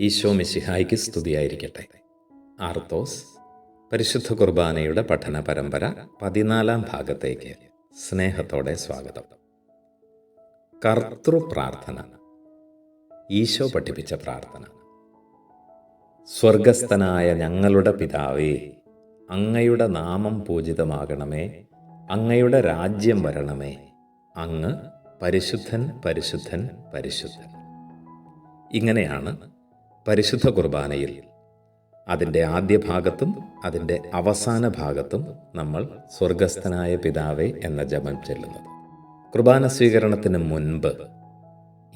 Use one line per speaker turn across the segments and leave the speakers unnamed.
ഈശോ മിശിഹായ്ക്ക് സ്തുതിയായിരിക്കട്ടെ. ആർത്തോസ് പരിശുദ്ധ കുർബാനയുടെ പഠന പരമ്പര പതിനാലാം ഭാഗത്തേക്ക് സ്നേഹത്തോടെ സ്വാഗതം. കർത്തൃ പ്രാർത്ഥന. ഈശോ പഠിപ്പിച്ച പ്രാർത്ഥന. സ്വർഗസ്ഥനായ ഞങ്ങളുടെ പിതാവേ അങ്ങയുടെ നാമം പൂജിതമാകണമേ അങ്ങയുടെ രാജ്യം വരണമേ അങ്ങ് പരിശുദ്ധൻ പരിശുദ്ധൻ പരിശുദ്ധൻ. ഇങ്ങനെയാണ് പരിശുദ്ധ കുർബാനയിൽ. അതിന്റെ ആദ്യ ഭാഗത്തും അതിന്റെ അവസാന ഭാഗത്തും നമ്മൾ സ്വർഗസ്ഥനായ പിതാവേ എന്ന ജപം ചെല്ലുന്നത്. കുർബാന സ്വീകരണത്തിന് മുൻപ്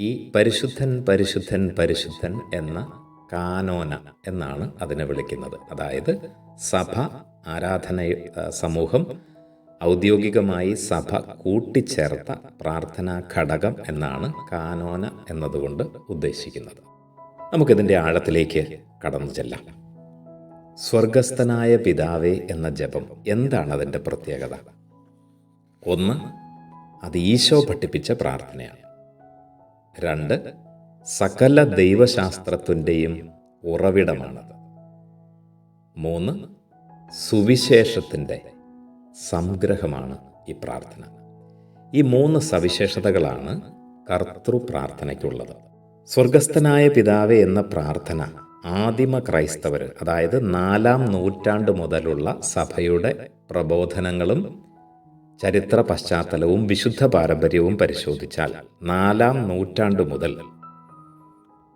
ഈ പരിശുദ്ധൻ പരിശുദ്ധൻ പരിശുദ്ധൻ എന്ന കാനോന എന്നാണ് അതിനെ വിളിക്കുന്നത്. അതായത് സഭ ആരാധന സമൂഹം ഔദ്യോഗികമായി സഭ കൂട്ടിച്ചേർത്ത പ്രാർത്ഥനാ ഘടകം എന്നാണ് കാനോന എന്നതുകൊണ്ട് ഉദ്ദേശിക്കുന്നത്. നമുക്കിതിന്റെ ആഴത്തിലേക്ക് കടന്നു ചെല്ലാം. സ്വർഗസ്ഥനായ പിതാവേ എന്ന ജപം എന്താണ് അതിന്റെ പ്രത്യേകത? ഒന്ന് അത് ഈശോ പഠിപ്പിച്ച പ്രാർത്ഥനയാണ്. രണ്ട് സകല ദൈവശാസ്ത്രത്തിന്റെയും ഉറവിടമാണത് മൂന്ന് സുവിശേഷത്തിന്റെ സംഗ്രഹമാണ് ഈ പ്രാർത്ഥന. ഈ മൂന്ന് സവിശേഷതകളാണ് കർത്തൃ പ്രാർത്ഥനയ്ക്കുള്ളത് സ്വർഗസ്ഥനായ പിതാവേ എന്ന പ്രാർത്ഥന ആദിമ ക്രൈസ്തവർ അതായത് നാലാം നൂറ്റാണ്ട് മുതലുള്ള സഭയുടെ പ്രബോധനങ്ങളും ചരിത്ര പശ്ചാത്തലവും വിശുദ്ധ പാരമ്പര്യവും പരിശോധിച്ചാൽ നാലാം നൂറ്റാണ്ട് മുതൽ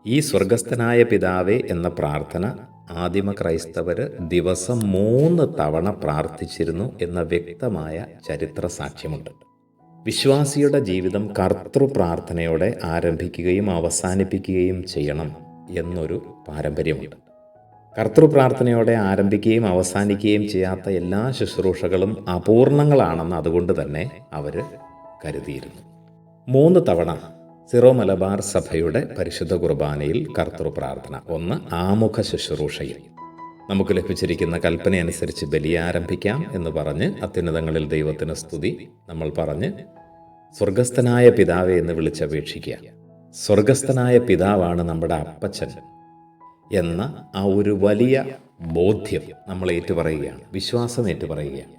ഈ സ്വർഗസ്ഥനായ പിതാവേ എന്ന പ്രാർത്ഥന ആദിമ ക്രൈസ്തവർ ദിവസം മൂന്ന് തവണ പ്രാർത്ഥിച്ചിരുന്നു എന്ന വ്യക്തമായ ചരിത്ര സാക്ഷ്യമുണ്ട്. വിശ്വാസിയുടെ ജീവിതം കർത്തൃ പ്രാർത്ഥനയോടെ ആരംഭിക്കുകയും അവസാനിപ്പിക്കുകയും ചെയ്യണം എന്നൊരു പാരമ്പര്യമുണ്ട്. കർത്തൃ പ്രാർത്ഥനയോടെ ആരംഭിക്കുകയും അവസാനിക്കുകയും ചെയ്യാത്ത എല്ലാ ശുശ്രൂഷകളും അപൂർണങ്ങളാണെന്ന് അതുകൊണ്ട് തന്നെ അവർ കരുതിയിരുന്നു. മൂന്ന് തവണ സിറോ മലബാർ സഭയുടെ പരിശുദ്ധ കുർബാനയിൽ കർത്തൃ പ്രാർത്ഥന. ഒന്ന് ആമുഖ ശുശ്രൂഷയിൽ. നമുക്ക് ലഭിച്ചിരിക്കുന്ന കൽപ്പന അനുസരിച്ച് ബലിയാരംഭിക്കാം എന്ന് പറഞ്ഞ് അത്യുന്നതങ്ങളിൽ ദൈവത്തിന് സ്തുതി നമ്മൾ പറഞ്ഞ് സ്വർഗസ്ഥനായ പിതാവെ എന്ന് വിളിച്ചപേക്ഷിക്കുക. സ്വർഗസ്ഥനായ പിതാവാണ് നമ്മുടെ അപ്പച്ചൻ എന്ന ആ ഒരു വലിയ ബോധ്യം നമ്മൾ ഏറ്റുപറയുകയാണ് വിശ്വാസം ഏറ്റുപറയുകയാണ്.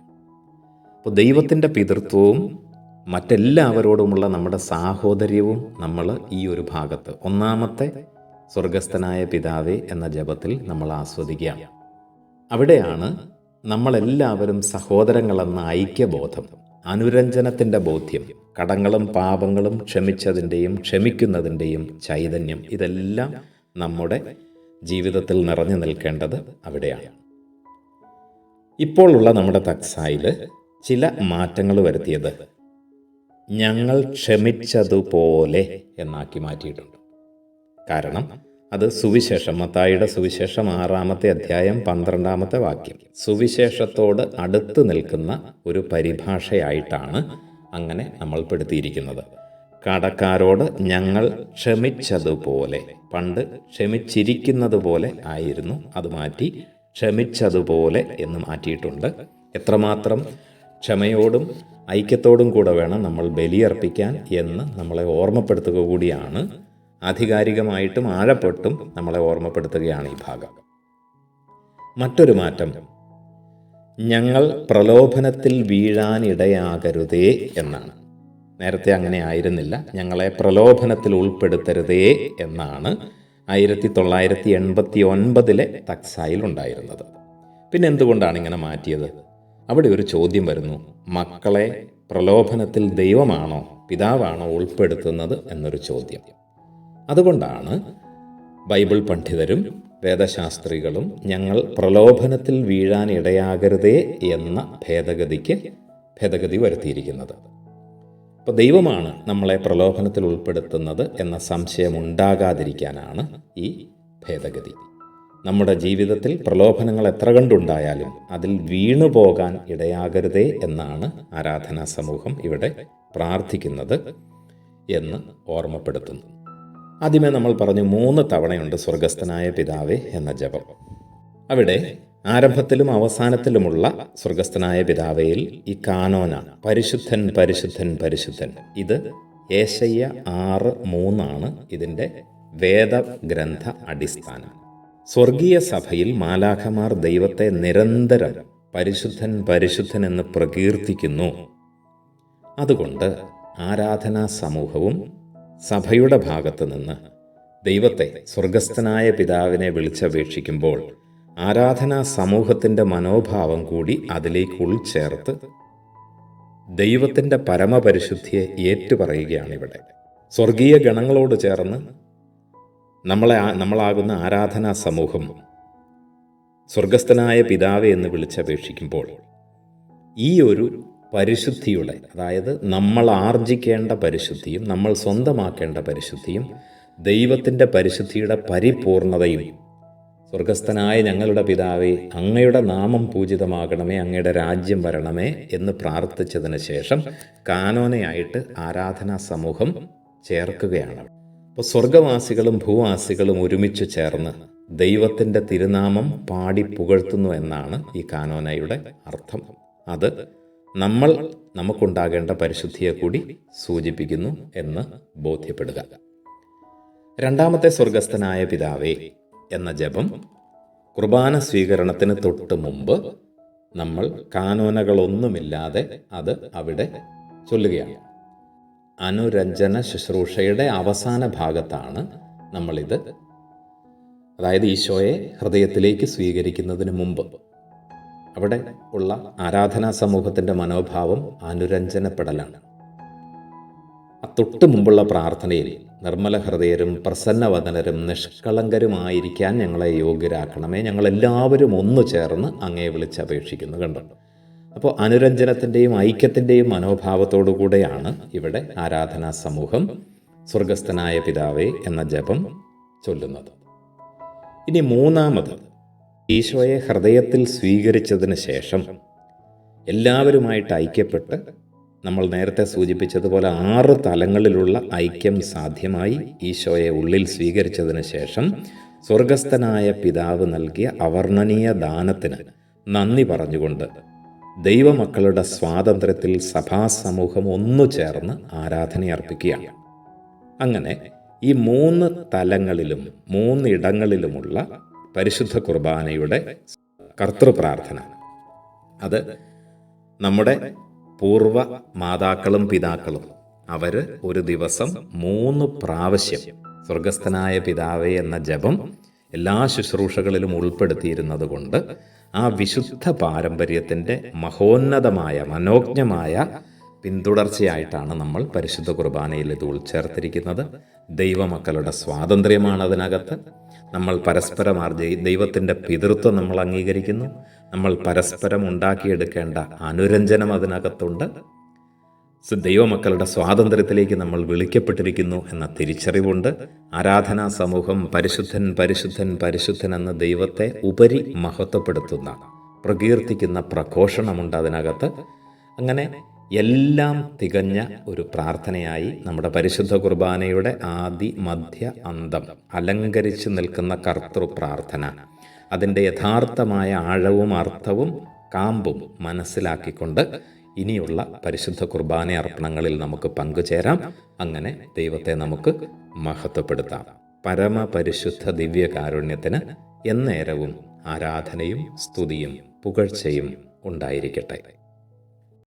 അപ്പോൾ ദൈവത്തിന്റെ പിതൃത്വവും മറ്റെല്ലാവരോടുമുള്ള നമ്മുടെ സാഹോദര്യവും നമ്മൾ ഈ ഒരു ഭാഗത്ത് ഒന്നാമത്തെ സ്വർഗസ്ഥനായ പിതാവേ എന്ന ജപത്തിൽ നമ്മൾ ആസ്വദിക്കുക അവിടെയാണ് നമ്മളെല്ലാവരും സഹോദരങ്ങളെന്ന ഐക്യബോധം അനുരഞ്ജനത്തിന്റെ ബോധ്യം കടങ്ങളും പാപങ്ങളും ക്ഷമിച്ചതിന്റെയും ക്ഷമിക്കുന്നതിന്റെയും ചൈതന്യം. ഇതെല്ലാം നമ്മുടെ ജീവിതത്തിൽ നിറഞ്ഞു നിൽക്കേണ്ടത് അവിടെയാണ്. ഇപ്പോഴുള്ള നമ്മുടെ തക്സായിൽ ചില മാറ്റങ്ങൾ വരുത്തിയത് ഞങ്ങൾ ക്ഷമിച്ചതുപോലെ എന്നാക്കി മാറ്റിയിട്ടുണ്ട്. കാരണം അത് സുവിശേഷം മത്തായിയുടെ സുവിശേഷം ആറാമത്തെ അധ്യായം പന്ത്രണ്ടാമത്തെ വാക്യം. സുവിശേഷത്തോട് അടുത്ത് നിൽക്കുന്ന ഒരു പരിഭാഷയായിട്ടാണ് അങ്ങനെ നമ്മൾ പെടുത്തിയിരിക്കുന്നത്. കടക്കാരോട് ഞങ്ങൾ ക്ഷമിച്ചതുപോലെ പണ്ട് ക്ഷമിച്ചിരിക്കുന്നത് പോലെ ആയിരുന്നു അത് മാറ്റി ക്ഷമിച്ചതുപോലെ എന്ന് മാറ്റിയിട്ടുണ്ട്. എത്രമാത്രം ക്ഷമയോടും ഐക്യത്തോടും കൂടെ വേണം നമ്മൾ ബലിയർപ്പിക്കാൻ എന്ന് നമ്മളെ ഓർമ്മപ്പെടുത്തുക കൂടിയാണ് ആധികാരികമായിട്ടും ആഴപ്പെട്ടും നമ്മളെ ഓർമ്മപ്പെടുത്തുകയാണ് ഈ ഭാഗം. മറ്റൊരു മാറ്റം. ഞങ്ങൾ പ്രലോഭനത്തിൽ വീഴാനിടയാകരുതേ എന്നാണ്. നേരത്തെ അങ്ങനെ ആയിരുന്നില്ല. ഞങ്ങളെ പ്രലോഭനത്തിൽ ഉൾപ്പെടുത്തരുതേ എന്നാണ് ആയിരത്തി തൊള്ളായിരത്തി എൺപത്തി ഒൻപതിലെ തക്സായിൽ ഉണ്ടായിരുന്നത്. പിന്നെ എന്തുകൊണ്ടാണ് ഇങ്ങനെ മാറ്റിയത്? അവിടെ ഒരു ചോദ്യം വരുന്നു. മക്കളെ പ്രലോഭനത്തിൽ ദൈവമാണോ പിതാവാണോ ഉൾപ്പെടുത്തുന്നത് എന്നൊരു ചോദ്യം. അതുകൊണ്ടാണ് ബൈബിൾ പണ്ഡിതരും വേദശാസ്ത്രികളും ഞങ്ങൾ പ്രലോഭനത്തിൽ വീഴാൻ ഇടയാകരുതേ എന്ന ഭേദഗതിക്ക് ഭേദഗതി വരുത്തിയിരിക്കുന്നത്. അപ്പോൾ ദൈവമാണ് നമ്മളെ പ്രലോഭനത്തിൽ ഉൾപ്പെടുത്തുന്നത് എന്ന സംശയം ഉണ്ടാകാതിരിക്കാനാണ് ഈ ഭേദഗതി. നമ്മുടെ ജീവിതത്തിൽ പ്രലോഭനങ്ങൾ എത്ര കണ്ടുണ്ടായാലും അതിൽ വീണു പോകാൻ ഇടയാകരുതേ എന്നാണ് ആരാധനാ സമൂഹം ഇവിടെ പ്രാർത്ഥിക്കുന്നത് എന്ന് ഓർമ്മപ്പെടുത്തുന്നു. ആദ്യമേ നമ്മൾ പറഞ്ഞു മൂന്ന് തവണയുണ്ട് സ്വർഗസ്ഥനായ പിതാവേ എന്ന ജപം. അവിടെ ആരംഭത്തിലും അവസാനത്തിലുമുള്ള സ്വർഗസ്ഥനായ പിതാവയിൽ ഈ കാനോനാണ് പരിശുദ്ധൻ പരിശുദ്ധൻ പരിശുദ്ധൻ. ഇത് ഏശയ്യ ആറ് മൂന്നാണ് ഇതിന്റെ വേദഗ്രന്ഥ അടിസ്ഥാനം. സ്വർഗീയ സഭയിൽ മാലാഖമാർ ദൈവത്തെ നിരന്തരം പരിശുദ്ധൻ പരിശുദ്ധൻ എന്ന് പ്രകീർത്തിക്കുന്നു. അതുകൊണ്ട് ആരാധനാ സമൂഹവും സഭയുടെ ഭാഗത്ത് നിന്ന് ദൈവത്തെ സ്വർഗസ്ഥനായ പിതാവിനെ വിളിച്ചപേക്ഷിക്കുമ്പോൾ ആരാധനാ സമൂഹത്തിന്റെ മനോഭാവം കൂടി അതിലേക്ക് ഉൾച്ചേർത്ത് ദൈവത്തിന്റെ പരമപരിശുദ്ധിയെ ഏറ്റുപറയുകയാണിവിടെ. സ്വർഗീയ ഗണങ്ങളോട് ചേർന്ന് നമ്മളെ നമ്മളാകുന്ന ആരാധനാ സമൂഹം സ്വർഗസ്ഥനായ പിതാവെ എന്ന് വിളിച്ചപേക്ഷിക്കുമ്പോൾ ഈ ഒരു പരിശുദ്ധിയുടെ അതായത് നമ്മൾ ആർജിക്കേണ്ട പരിശുദ്ധിയും നമ്മൾ സ്വന്തമാക്കേണ്ട പരിശുദ്ധിയും ദൈവത്തിന്റെ പരിശുദ്ധിയുടെ പരിപൂർണതയും സ്വർഗസ്ഥനായ ഞങ്ങളുടെ പിതാവെ അങ്ങയുടെ നാമം പൂജിതമാകണമേ അങ്ങയുടെ രാജ്യം വരണമേ എന്ന് പ്രാർത്ഥിച്ചതിന് ശേഷം കാനോനയായിട്ട് ആരാധനാ സമൂഹം ചേർക്കുകയാണ്. അപ്പോൾ സ്വർഗവാസികളും ഭൂവാസികളും ഒരുമിച്ച് ചേർന്ന് ദൈവത്തിന്റെ തിരുനാമം പാടി പുകഴ്ത്തുന്നു എന്നാണ് ഈ കാനോനയുടെ അർത്ഥം. അത് നമ്മൾ നമുക്കുണ്ടാകേണ്ട പരിശുദ്ധിയെ കൂടി സൂചിപ്പിക്കുന്നു എന്ന് ബോധ്യപ്പെടുക. രണ്ടാമത്തെ സ്വർഗസ്ഥനായ പിതാവേ എന്ന ജപം കുർബാന സ്വീകരണത്തിന് തൊട്ട് മുമ്പ് നമ്മൾ കാനോനകളൊന്നുമില്ലാതെ അത് അവിടെ ചൊല്ലുകയാണ്. അനുരഞ്ജന ശുശ്രൂഷയുടെ അവസാന ഭാഗത്താണ് നമ്മളിത്. അതായത് ഈശോയെ ഹൃദയത്തിലേക്ക് സ്വീകരിക്കുന്നതിന് മുമ്പ് അവിടെ ഉള്ള ആരാധനാ സമൂഹത്തിന്റെ മനോഭാവം അനുരഞ്ജനപ്പെടലാണ്. തൊട്ട് മുമ്പുള്ള പ്രാർത്ഥനയിൽ നിർമ്മല ഹൃദയരും പ്രസന്നവദനരും നിഷ്കളങ്കരുമായിരിക്കാൻ ഞങ്ങളെ യോഗ്യരാക്കണമേ. ഞങ്ങളെല്ലാവരും ഒന്നു ചേർന്ന് അങ്ങേ വിളിച്ചപേക്ഷിക്കുന്നു കണ്ടു? അപ്പോൾ അനുരഞ്ജനത്തിന്റെയും ഐക്യത്തിന്റെയും മനോഭാവത്തോടു കൂടെയാണ് ഇവിടെ ആരാധനാ സമൂഹം സ്വർഗസ്ഥനായ പിതാവേ എന്ന ജപം ചൊല്ലുന്നത്. ഇനി മൂന്നാമത് ഈശോയെ ഹൃദയത്തിൽ സ്വീകരിച്ചതിന് ശേഷം എല്ലാവരുമായിട്ട് ഐക്യപ്പെട്ട് നമ്മൾ നേരത്തെ സൂചിപ്പിച്ചതുപോലെ ആറ് തലങ്ങളിലുള്ള ഐക്യം സാധ്യമായി ഈശോയെ ഉള്ളിൽ സ്വീകരിച്ചതിന് ശേഷം സ്വർഗസ്ഥനായ പിതാവ് നൽകിയ അവർണനീയ ദാനത്തിന് നന്ദി പറഞ്ഞുകൊണ്ട് ദൈവമക്കളുടെ സ്വാതന്ത്ര്യത്തിൽ സഭാസമൂഹം ഒന്നു ചേർന്ന് ആരാധനയർപ്പിക്കുകയാണ് അങ്ങനെ ഈ മൂന്ന് തലങ്ങളിലും മൂന്നിടങ്ങളിലുമുള്ള പരിശുദ്ധ കുർബാനയുടെ കർത്തൃപ്രാർത്ഥന. അത് നമ്മുടെ പൂർവ മാതാക്കളും പിതാക്കളും അവർ ഒരു ദിവസം മൂന്ന് പ്രാവശ്യം സ്വർഗസ്ഥനായ പിതാവേ എന്ന ജപം എല്ലാ ശുശ്രൂഷകളിലും ഉൾപ്പെടുത്തിയിരുന്നത് കൊണ്ട് ആ വിശുദ്ധ പാരമ്പര്യത്തിന്റെ മഹോന്നതമായ മനോജ്ഞമായ പിന്തുടർച്ചയായിട്ടാണ് നമ്മൾ പരിശുദ്ധ കുർബാനയിൽ ഇത് ഉൾച്ചേർത്തിരിക്കുന്നത്. ദൈവമക്കളുടെ സ്വാതന്ത്ര്യമാണ് അതിനകത്ത്. നമ്മൾ പരസ്പരം ദൈവത്തിന്റെ പിതൃത്വം നമ്മൾ അംഗീകരിക്കുന്നു. നമ്മൾ പരസ്പരം ഉണ്ടാക്കിയെടുക്കേണ്ട അനുരഞ്ജനം അതിനകത്തുണ്ട്. ദൈവമക്കളുടെ സ്വാതന്ത്ര്യത്തിലേക്ക് നമ്മൾ വിളിക്കപ്പെട്ടിരിക്കുന്നു എന്ന തിരിച്ചറിവുണ്ട്. ആരാധനാ സമൂഹം പരിശുദ്ധൻ പരിശുദ്ധൻ പരിശുദ്ധൻ എന്ന ദൈവത്തെ ഉപരി മഹത്വപ്പെടുത്തുന്ന പ്രകീർത്തിക്കുന്ന പ്രഘോഷണമുണ്ട് അതിനകത്ത്. അങ്ങനെ എല്ലാം തികഞ്ഞ ഒരു പ്രാർത്ഥനയായി നമ്മുടെ പരിശുദ്ധ കുർബാനയുടെ ആദി മധ്യ അന്തം അലങ്കരിച്ചു നിൽക്കുന്ന കർത്തൃ പ്രാർത്ഥന. അതിന്റെ യഥാർത്ഥമായ ആഴവും അർത്ഥവും കാമ്പും മനസ്സിലാക്കിക്കൊണ്ട് ഇനിയുള്ള പരിശുദ്ധ കുർബാന അർപ്പണങ്ങളിൽ നമുക്ക് പങ്കുചേരാം. അങ്ങനെ ദൈവത്തെ നമുക്ക് മഹത്വപ്പെടുത്താം. പരമപരിശുദ്ധ ദിവ്യകാരുണ്യത്തിന് എന്നേരവും ആരാധനയും സ്തുതിയും പുകഴ്ചയും ഉണ്ടായിരിക്കട്ടെ.